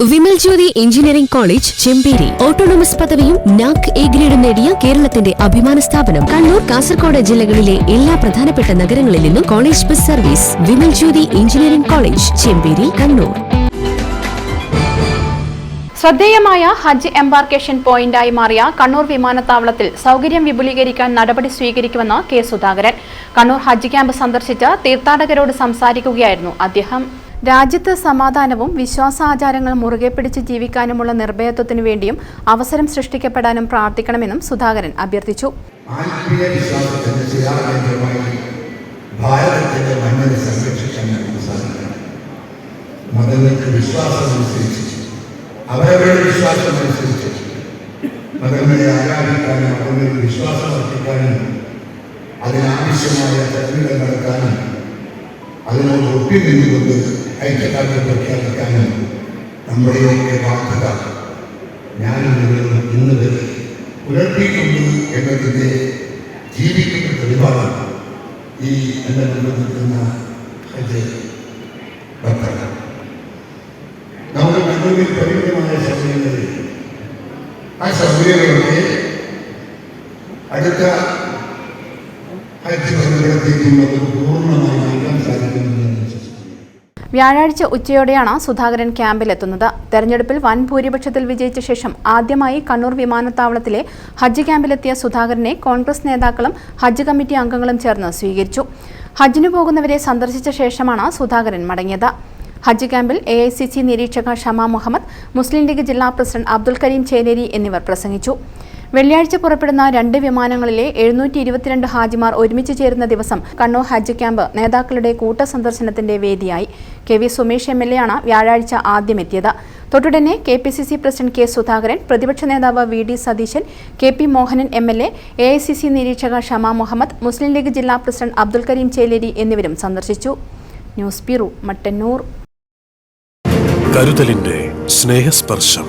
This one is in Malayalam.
Vimal Jyothi engineering college Chemperi. Autonomous പദവിയും നാക് എ ഗ്രേഡും നേടിയ കേരളത്തിന്റെ അഭിമാന സ്ഥാപനം. കണ്ണൂർ കാസർഗോഡ് ജില്ലകളിലെ എല്ലാ പ്രധാനപ്പെട്ട നഗരങ്ങളിൽ നിന്നും college bus service. Vimal Jyothi engineering college Chemperi Kannur. ശ്രദ്ധേയമായ ഹജ്ജ് എംബാർക്കേഷൻ പോയിന്റായി മാറിയ കണ്ണൂർ വിമാനത്താവളത്തിൽ സൗകര്യം വിപുലീകരിക്കാൻ നടപടി സ്വീകരിക്കുമെന്ന് കെ സുധാകരൻ. കണ്ണൂർ ഹജ്ജ് ക്യാമ്പ് സന്ദർശിച്ച് തീർത്ഥാടകരോട് സംസാരിക്കുകയായിരുന്നു അദ്ദേഹം. രാജ്യത്ത് സമാധാനവും വിശ്വാസാചാരങ്ങൾ മുറുകെ പിടിച്ച് ജീവിക്കാനുമുള്ള നിർഭയത്വത്തിനു വേണ്ടിയും അവസരം സൃഷ്ടിക്കപ്പെടാനും പ്രാർത്ഥിക്കണമെന്നും സുധാകരൻ അഭ്യർത്ഥിച്ചു. മതങ്ങളെ അവരുടെ അതിനാവശ്യമായ തെരഞ്ഞെടുപ്പ് നടത്താനും അതിനോട് ഒപ്പി നിന്നുകൊണ്ട് ഐക്യദാർഢ്യം പ്രഖ്യാപിക്കാനും നമ്മുടെയൊക്കെ ബാധ്യത ഞാനും നിങ്ങളും ഇന്ന് വരെ പുലർത്തിയിട്ടുണ്ട് എന്നതിൻ്റെ ജീവിക്കുന്ന തെളിവാണ് ഈ എന്നെ നിലനിൽക്കുന്ന ഹജ്ജ് ഭക്തർ നമ്മുടെ കണ്ണൂരിൽ പരിമിതമായ സമയങ്ങളിൽ ആ സൗകര്യങ്ങളൊക്കെ അടുത്ത വ്യാഴാഴ്ച ഉച്ചയോടെയാണ് സുധാകരൻ ക്യാമ്പിലെത്തുന്നത്. തെരഞ്ഞെടുപ്പിൽ വൻ ഭൂരിപക്ഷത്തിൽ വിജയിച്ച ശേഷം ആദ്യമായി കണ്ണൂർ വിമാനത്താവളത്തിലെ ഹജ്ജ് ക്യാമ്പിലെത്തിയ സുധാകരനെ കോൺഗ്രസ് നേതാക്കളും ഹജ്ജ് കമ്മിറ്റി അംഗങ്ങളും ചേർന്ന് സ്വീകരിച്ചു. ഹജ്ജിനു പോകുന്നവരെ സന്ദർശിച്ച ശേഷമാണ് സുധാകരൻ മടങ്ങിയത്. ഹജ്ജ് ക്യാമ്പിൽ എ ഐ സി സി നിരീക്ഷക ഷമ മുഹമ്മദ് മുസ്ലിം ലീഗ് ജില്ലാ പ്രസിഡന്റ് അബ്ദുൽ കരീം ചേലേരി എന്നിവർ പ്രസംഗിച്ചു. വെള്ളിയാഴ്ച പുറപ്പെടുന്ന രണ്ട് വിമാനങ്ങളിലെ എഴുന്നൂറ്റി ഇരുപത്തിരണ്ട് ഹാജിമാർ ഒരുമിച്ച് ചേരുന്ന ദിവസം കണ്ണൂർ ഹജ്ജ് ക്യാമ്പ് നേതാക്കളുടെ കൂട്ട സന്ദർശനത്തിന്റെ വേദിയായി. K V Sumesh M L A ആണ് വ്യാഴാഴ്ച ആദ്യമെത്തിയത് തൊട്ടുടനെ K P C C president K Sudhakaran പ്രതിപക്ഷ നേതാവ് V D Satheesan K P Mohanan M L A A I C C നിരീക്ഷക ഷമ മുഹമ്മദ് മുസ്ലിം ലീഗ് ജില്ലാ പ്രസിഡന്റ് അബ്ദുൽ കരീം ചേലേരി എന്നിവരും സന്ദർശിച്ചു. News bureau Mattannur. കരുതലിന്റെ സ്നേഹസ്പർശം.